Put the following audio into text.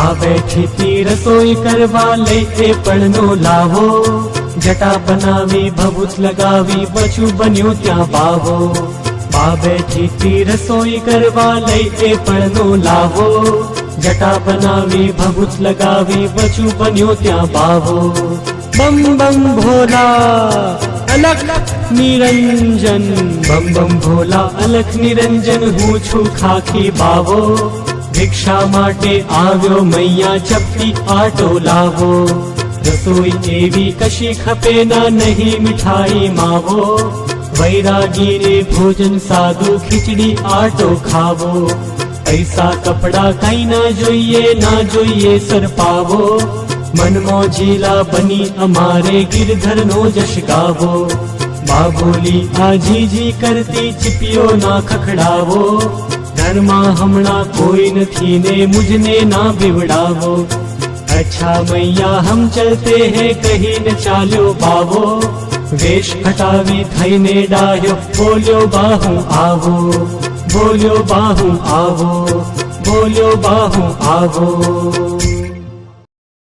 બા બેઠી તી રસોઈ કરવા લઈ એ પણ નો લાવો. જટા બનાવી ભભૂત લગાવી બચું બન્યું ત્યાં બાવો. માં બેઠી તી રસોઈ કરવા લઈ એ પણ નો લાવો. જટા બનાવી ભભૂત લગાવી બચું બન્યું ત્યાં બાવો. બમ બમ ભોલા, અલખ નિરંજન. બમ બમ ભોલા, અલખ નિરંજન, હું છું ખાખી બાવો. ભિક્ષા માટે આવ્યો મૈયા ચપટી આટો લાવો. રસોઈ એવી કશી ખપે ના નહીં મીઠાઈ માવો. વૈરાગીને ભોજન સાદું ખીચડી આટો ખાવો. પૈસા કપડા કઈ ના જોઈએ ના જોઈએ સરપાવો. મનમાં જીલા બની અમારે ગિરધરનો જશ ગાવો. બાબોલી આજીજી કરતી ચીપીઓ ના ખખડાવો. ઘરમાં હમણાં કોઈ નથી ને મુજને ના બીવડાવો. અચ્છા મૈયા, હમ ચલતે હે કહીને ચાલ્યો બાવો. વેશ હટાવી થઈને ડાયો બોલ્યો બાહુ આવો. બોલ્યો બાહુ આવો, બોલ્યો બાહુ આવો.